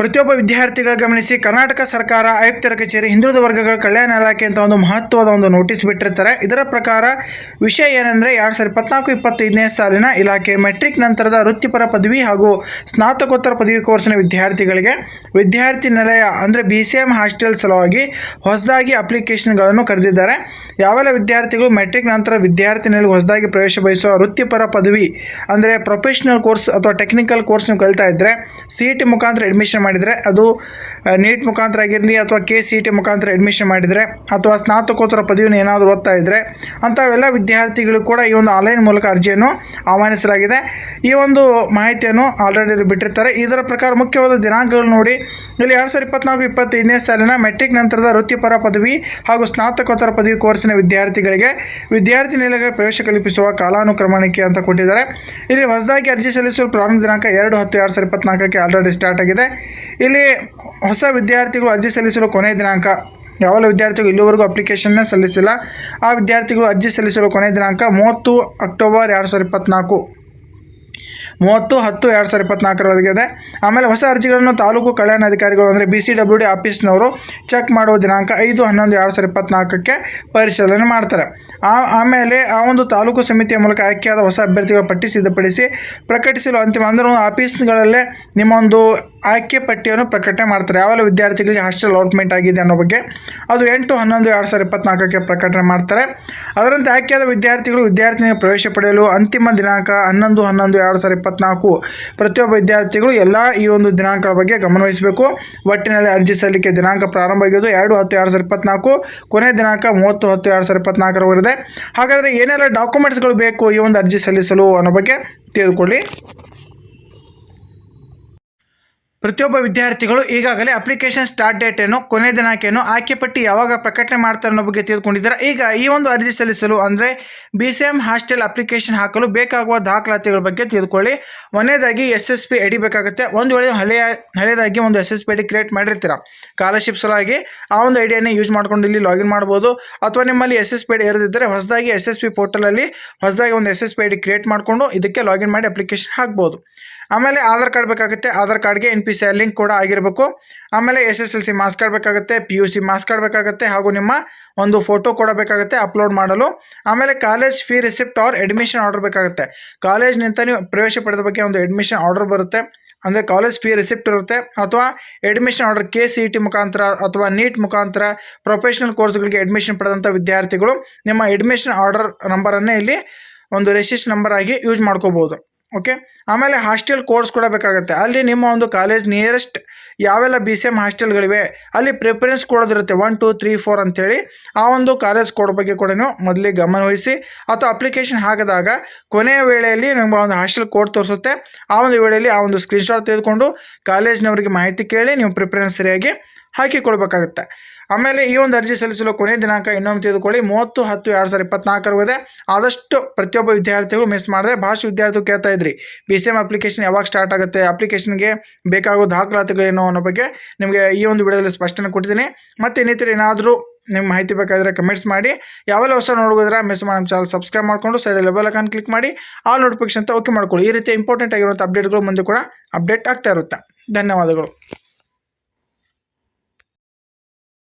ಪ್ರತಿಯೊಬ್ಬ ವಿದ್ಯಾರ್ಥಿಗಳ ಗಮನಿಸಿ ಕರ್ನಾಟಕ ಸರ್ಕಾರ, ಆಯುಕ್ತರ ಕಚೇರಿ, ಹಿಂದುಳಿದ ವರ್ಗಗಳ ಕಲ್ಯಾಣ ಇಲಾಖೆ ಅಂತ ಒಂದು ಮಹತ್ವದ ಒಂದು ನೋಟಿಸ್ ಬಿಟ್ಟಿರ್ತಾರೆ. ಇದರ ಪ್ರಕಾರ ವಿಷಯ ಏನಂದರೆ ಎರಡು ಸಾವಿರದ ಇಪ್ಪತ್ನಾಲ್ಕು ಇಪ್ಪತ್ತೈದನೇ ಸಾಲಿನ ಇಲಾಖೆ ಮೆಟ್ರಿಕ್ ನಂತರದ ವೃತ್ತಿಪರ ಪದವಿ ಹಾಗೂ ಸ್ನಾತಕೋತ್ತರ ಪದವಿ ಕೋರ್ಸ್ನ ವಿದ್ಯಾರ್ಥಿಗಳಿಗೆ ವಿದ್ಯಾರ್ಥಿ ನಿಲಯ ಅಂದರೆ ಬಿ ಸಿ ಎಂ ಹಾಸ್ಟೆಲ್ ಸಲುವಾಗಿ ಹೊಸದಾಗಿ ಅಪ್ಲಿಕೇಶನ್ಗಳನ್ನು ಕರೆದಿದ್ದಾರೆ. ಯಾವೆಲ್ಲ ವಿದ್ಯಾರ್ಥಿಗಳು ಮೆಟ್ರಿಕ್ ನಂತರ ವಿದ್ಯಾರ್ಥಿ ನಿಲಯ ಹೊಸದಾಗಿ ಪ್ರವೇಶ ಬಯಸುವ ವೃತ್ತಿಪರ ಪದವಿ ಅಂದರೆ ಪ್ರೊಫೆಷನಲ್ ಕೋರ್ಸ್ ಅಥವಾ ಟೆಕ್ನಿಕಲ್ ಕೋರ್ಸ್ ನೀವು ಕಲಿತಾ ಇದ್ದರೆ ಸಿ ಇ ಮುಖಾಂತರ ಅಡ್ಮಿಷನ್ ಮಾಡಿದರೆ ಅದು ನೀಟ್ ಮುಖಾಂತರ ಆಗಿರಲಿ ಅಥವಾ ಕೆ ಸಿ ಟಿ ಮುಖಾಂತರ ಅಡ್ಮಿಷನ್ ಮಾಡಿದರೆ ಅಥವಾ ಸ್ನಾತಕೋತ್ತರ ಪದವಿಯನ್ನು ಏನಾದರೂ ಓದ್ತಾ ಇದ್ದರೆ ಅಂಥವೆಲ್ಲ ವಿದ್ಯಾರ್ಥಿಗಳು ಕೂಡ ಈ ಒಂದು ಆನ್ಲೈನ್ ಮೂಲಕ ಅರ್ಜಿಯನ್ನು ಆಹ್ವಾನಿಸಲಾಗಿದೆ. ಈ ಒಂದು ಮಾಹಿತಿಯನ್ನು ಆಲ್ರೆಡಿ ಬಿಟ್ಟಿರ್ತಾರೆ. ಇದರ ಪ್ರಕಾರ ಮುಖ್ಯವಾದ ದಿನಾಂಕಗಳು ನೋಡಿ. ಇಲ್ಲಿ ಎರಡು ಸಾವಿರದ ಇಪ್ಪತ್ನಾಲ್ಕು ಇಪ್ಪತ್ತೈದನೇ ಸಾಲಿನ ಮೆಟ್ರಿಕ್ ನಂತರದ ವೃತ್ತಿಪರ ಪದವಿ ಹಾಗೂ ಸ್ನಾತಕೋತ್ತರ ಪದವಿ ಕೋರ್ಸಿನ ವಿದ್ಯಾರ್ಥಿಗಳಿಗೆ ವಿದ್ಯಾರ್ಥಿ ನಿಲಯಗಳ ಪ್ರವೇಶ ಕಲ್ಪಿಸುವ ಕಾಲಾನುಕ್ರಮಣಿಕೆ ಅಂತ ಕೊಟ್ಟಿದ್ದಾರೆ. ಇಲ್ಲಿ ಹೊಸದಾಗಿ ಅರ್ಜಿ ಸಲ್ಲಿಸಲು ಪ್ರಾರಂಭ ದಿನಾಂಕ ಎರಡು ಹತ್ತು ಎರಡು ಸಾವಿರದ ಇಪ್ಪತ್ನಾಲ್ಕಕ್ಕೆ ಆಲ್ರೆಡಿ ಸ್ಟಾರ್ಟ್ ಆಗಿದೆ. ಇಲ್ಲಿ ಹೊಸ ವಿದ್ಯಾರ್ಥಿಗಳು ಅರ್ಜಿ ಸಲ್ಲಿಸಲು ಕೊನೆಯ ದಿನಾಂಕ. ಯಾವೆಲ್ಲ ವಿದ್ಯಾರ್ಥಿಗಳು ಇಲ್ಲಿವರೆಗೂ ಅಪ್ಲಿಕೇಶನ್ನ ಸಲ್ಲಿಸಿಲ್ಲ, ಆ ವಿದ್ಯಾರ್ಥಿಗಳು ಅರ್ಜಿ ಸಲ್ಲಿಸಲು ಕೊನೆಯ ದಿನಾಂಕ ಮೂವತ್ತು ಅಕ್ಟೋಬರ್ ಎರಡು ಸಾವಿರದ ಇಪ್ಪತ್ನಾಲ್ಕು. ಮೂವತ್ತು, ಹತ್ತು ಎರಡು ಸಾವಿರದ ಇಪ್ಪತ್ನಾಲ್ಕರವರೆಗೆ ಇದೆ. ಆಮೇಲೆ ಹೊಸ ಅರ್ಜಿಗಳನ್ನು ತಾಲೂಕು ಕಲ್ಯಾಣ ಅಧಿಕಾರಿಗಳು ಅಂದರೆ ಬಿ ಸಿ ಡಬ್ಲ್ಯೂ ಡಿ ಆಫೀಸ್ನವರು ಚೆಕ್ ಮಾಡುವ ದಿನಾಂಕ ಐದು, ಹನ್ನೊಂದು ಎರಡು ಸಾವಿರದ ಇಪ್ಪತ್ನಾಲ್ಕಕ್ಕೆ ಪರಿಶೀಲನೆ ಮಾಡ್ತಾರೆ. ಆ, ಆಮೇಲೆ ಆ ಒಂದು ತಾಲೂಕು ಸಮಿತಿಯ ಮೂಲಕ ಆಯ್ಕೆಯಾದ ಹೊಸ ಅಭ್ಯರ್ಥಿಗಳ ಪಟ್ಟಿ ಸಿದ್ಧಪಡಿಸಿ ಪ್ರಕಟಿಸಲು ಅಂತಿಮ ಅಂದರೆ ಆಫೀಸ್ಗಳಲ್ಲೇ ನಿಮ್ಮ ಒಂದು ಆಯ್ಕೆ ಪಟ್ಟಿಯನ್ನು ಪ್ರಕಟಣೆ ಮಾಡ್ತಾರೆ. ಯಾವೆಲ್ಲ ವಿದ್ಯಾರ್ಥಿಗಳಿಗೆ ಹಾಸ್ಟೆಲ್ ಅಲಾಟ್ಮೆಂಟ್ ಆಗಿದೆ ಅನ್ನೋ ಬಗ್ಗೆ ಅದು ಎಂಟು, ಹನ್ನೊಂದು, ಎರಡು ಸಾವಿರದ ಇಪ್ಪತ್ನಾಲ್ಕಕ್ಕೆ ಪ್ರಕಟಣೆ ಮಾಡ್ತಾರೆ. ಅದರಂತೆ ಆಯ್ಕೆಯಾದ ವಿದ್ಯಾರ್ಥಿಗಳು ವಿದ್ಯಾರ್ಥಿನಿಗೆ ಪ್ರವೇಶ ಪಡೆಯಲು ಅಂತಿಮ ದಿನಾಂಕ ಹನ್ನೊಂದು ಹನ್ನೊಂದು, ಎರಡು ಸಾವಿರದ ಇಪ್ಪತ್ನಾಲ್ಕು. ಪ್ರತಿಯೊಬ್ಬ ವಿದ್ಯಾರ್ಥಿಗಳು ಎಲ್ಲ ಈ ಒಂದು ದಿನಾಂಕಗಳ ಬಗ್ಗೆ ಗಮನವಹಿಸಬೇಕು ಒಟ್ಟಿನಲ್ಲಿ ಅರ್ಜಿ ಸಲ್ಲಿಕೆ ದಿನಾಂಕ ಪ್ರಾರಂಭ ಆಗಿದ್ದು ಎರಡು, ಹತ್ತು, ಎರಡು ಸಾವಿರದ ಇಪ್ಪತ್ನಾಲ್ಕು. ಕೊನೆ ದಿನಾಂಕ ಮೂವತ್ತು, ಹತ್ತು, ಎರಡು ಸಾವಿರದ ಇಪ್ಪತ್ನಾಲ್ಕರವರೆಗೆ ಹಾಗಾದರೆ ಏನೆಲ್ಲ ಡಾಕ್ಯುಮೆಂಟ್ಸ್ಗಳು ಬೇಕು ಈ ಒಂದು ಅರ್ಜಿ ಸಲ್ಲಿಸಲು ಅನ್ನೋ ಬಗ್ಗೆ ತಿಳಿದುಕೊಳ್ಳಿ. ಪ್ರತಿಯೊಬ್ಬ ವಿದ್ಯಾರ್ಥಿಗಳು ಈಗಾಗಲೇ ಅಪ್ಲಿಕೇಶನ್ ಸ್ಟಾರ್ಟ್ ಡೇಟ್ ಏನು ಕೊನೆ ದಿನಾಂಕ ಏನು ಆಯ್ಕೆ ಪಟ್ಟಿ ಯಾವಾಗ ಪ್ರಕಟಣೆ ಮಾಡ್ತಾರೆ ಅನ್ನೋ ಬಗ್ಗೆ ತಿಳಿದುಕೊಂಡಿದ್ದಾರೆ ಈಗ ಈ ಒಂದು ಅರ್ಜಿ ಸಲ್ಲಿಸಲು ಅಂದರೆ B C M hostel application ಹಾಕಲು ಬೇಕಾಗುವ ದಾಖಲಾತಿಗಳ ಬಗ್ಗೆ ತಿಳಿದುಕೊಳ್ಳಿ ಒಂದೇದಾಗಿ S S P I D ಬೇಕಾಗುತ್ತೆ ಒಂದು ವೇಳೆ ಹಳೆಯ, ಹಳೆಯದಾಗಿ ಒಂದು S S P D create ಮಾಡಿರ್ತೀರ. Scholarship ಸಲುವಾಗಿ ಆ ಒಂದು ಐಡಿಯನ್ನು ಯೂಸ್ ಮಾಡ್ಕೊಂಡು ಇಲ್ಲಿ ಲಾಗಿನ್ ಮಾಡ್ಬೋದು. ಅಥವಾ ನಿಮ್ಮಲ್ಲಿ ಎಸ್ ಎಸ್ ಪಿ ಡಿ ಇರದಿದ್ದರೆ ಹೊಸದಾಗಿ ಎಸ್ ಎಸ್ ಪಿ ಪೋರ್ಟಲಲ್ಲಿ ಹೊಸದಾಗಿ ಒಂದು S S P D create ಮಾಡಿಕೊಂಡು ಇದಕ್ಕೆ ಲಾಗಿನ್ ಮಾಡಿ ಅಪ್ಲಿಕೇಶನ್ ಹಾಕ್ಬೋದು. ಆಮೇಲೆ ಆಧಾರ್ ಕಾರ್ಡ್ ಬೇಕಾಗುತ್ತೆ. ಆಧಾರ್ ಕಾರ್ಡ್ಗೆ N P C I link ಕೂಡ ಆಗಿರಬೇಕು. ಆಮೇಲೆ S S L C marks card ಬೇಕಾಗುತ್ತೆ P U C marks card ಬೇಕಾಗುತ್ತೆ ಹಾಗೂ ನಿಮ್ಮ ಒಂದು ಫೋಟೋ ಕೂಡ ಬೇಕಾಗುತ್ತೆ ಅಪ್ಲೋಡ್ ಮಾಡಲು. ಆಮೇಲೆ college fee receipt or admission order ಬೇಕಾಗುತ್ತೆ. ಕಾಲೇಜ್ನಿಂದ ನೀವು ಪ್ರವೇಶ ಪಡೆದ ಬಗ್ಗೆ ಒಂದು ಅಡ್ಮಿಷನ್ ಆರ್ಡರ್ ಬರುತ್ತೆ. ಅಂದರೆ ಕಾಲೇಜ್ ಫೀ ರಿಸಿಪ್ಟ್ ಇರುತ್ತೆ. ಅಥವಾ admission order K C E T ಮುಖಾಂತರ ಅಥವಾ ನೀಟ್ ಮುಖಾಂತರ ಪ್ರೊಫೆಷನಲ್ ಕೋರ್ಸ್ಗಳಿಗೆ ಅಡ್ಮಿಷನ್ ಪಡೆದಂಥ ವಿದ್ಯಾರ್ಥಿಗಳು ನಿಮ್ಮ ಅಡ್ಮಿಷನ್ ಆರ್ಡರ್ ನಂಬರನ್ನೇ ಇಲ್ಲಿ ಒಂದು ರಿಜಿಸ್ಟ್ರೇಷನ್ ನಂಬರ್ ಆಗಿ ಯೂಸ್ ಮಾಡ್ಕೋಬೋದು. ಓಕೆ ಆಮೇಲೆ ಹಾಸ್ಟೆಲ್ ಕೋರ್ಸ್ ಕೂಡ ಬೇಕಾಗುತ್ತೆ. ಅಲ್ಲಿ ನಿಮ್ಮ ಒಂದು ಕಾಲೇಜ್ ನಿಯರೆಸ್ಟ್ ಯಾವೆಲ್ಲ ಬಿ ಸಿ ಎಂ ಹಾಸ್ಟೆಲ್ಗಳಿವೆ ಅಲ್ಲಿ ಪ್ರಿಫರೆನ್ಸ್ ಕೊಡೋದಿರುತ್ತೆ ಒನ್ ಟು ತ್ರೀ ಫೋರ್ ಅಂತೇಳಿ ಆ ಒಂದು ಕಾಲೇಜ್ ಕೋಡ್ ಬಗ್ಗೆ ಕೂಡ ಮೊದಲಿಗೆ ಗಮನವಹಿಸಿ ಅಥವಾ ಅಪ್ಲಿಕೇಶನ್ ಹಾಕಿದಾಗ ಕೊನೆಯ ವೇಳೆಯಲ್ಲಿ ನಿಮ್ಮ ಒಂದು ಹಾಸ್ಟೆಲ್ ಕೋಡ್ ತೋರಿಸುತ್ತೆ. ಆ ಒಂದು ವೇಳೆಯಲ್ಲಿ ಆ ಒಂದು ಸ್ಕ್ರೀನ್ಶಾಟ್ ತೆಗೆದುಕೊಂಡು ಕಾಲೇಜ್ನವರಿಗೆ ಮಾಹಿತಿ ಕೇಳಿ, ನೀವು ಪ್ರಿಫರೆನ್ಸ್ ಸರಿಯಾಗಿ ಹಾಕಿಕೊಳ್ಬೇಕಾಗುತ್ತೆ ಆಮೇಲೆ ಈ ಒಂದು ಅರ್ಜಿ ಸಲ್ಲಿಸಲು ಕೊನೆಯ ದಿನಾಂಕ ಇನ್ನೊಮ್ಮೆ ತೆಗೆದುಕೊಳ್ಳಿ. ಮೂವತ್ತು, ಹತ್ತು, ಎರಡು ಸಾವಿರದ ಇಪ್ಪತ್ನಾಲ್ಕರವರೆಗೆ ಆದಷ್ಟು ಪ್ರತಿಯೊಬ್ಬ ವಿದ್ಯಾರ್ಥಿಗಳು ಮಿಸ್ ಮಾಡಿದೆ ಭಾಷೆ ವಿದ್ಯಾರ್ಥಿಗಳು ಕೇಳ್ತಾ ಇದ್ರಿ. ಬಿ ಸಿ ಎಂ ಅಪ್ಲಿಕೇಶನ್ ಯಾವಾಗ ಸ್ಟಾರ್ಟ್ ಆಗುತ್ತೆ ಅಪ್ಲಿಕೇಶನ್ಗೆ ಬೇಕಾಗೋ ದಾಖಲಾತಿಗಳೇನು ಅನ್ನೋ ಬಗ್ಗೆ ನಿಮಗೆ ಈ ಒಂದು ವಿಡಿಯೋದಲ್ಲಿ ಸ್ಪಷ್ಟನೆ ಕೊಟ್ಟಿದ್ದೀನಿ. ಮತ್ತು ಇನ್ನಿತರ ಏನಾದರೂ ನಿಮ್ಮ ಮಾಹಿತಿ ಬೇಕಾದರೆ ಕಮೆಂಟ್ಸ್ ಮಾಡಿ. ಯಾವೆಲ್ಲ ಹೊಸ ನೋಡೋದ್ರೆ ಮಿಸ್ ಮಾಡಿ ನಮ್ಮ ಚಾನಲ್ ಸಬ್ಸ್ಕ್ರೈಬ್ ಮಾಡಿಕೊಂಡು ಸೈಡ್ ಲೆಬಲ್ ಅಕಾನ್ ಕ್ಲಿಕ್ ಮಾಡಿ ಆಲ್ ನೋಟಿಫಿಕೇಶನ್ ಅಂತ ಓಕೆ ಮಾಡ್ಕೊಳ್ಳಿ. ಈ ರೀತಿ ಇಂಪಾರ್ಟೆಂಟ್ ಆಗಿರುವಂಥ ಅಪ್ಡೇಟ್ಗಳು ಮುಂದೆ ಕೂಡ ಅಪ್ಡೇಟ್ ಆಗ್ತಾ ಇರುತ್ತೆ. ಧನ್ಯವಾದಗಳು.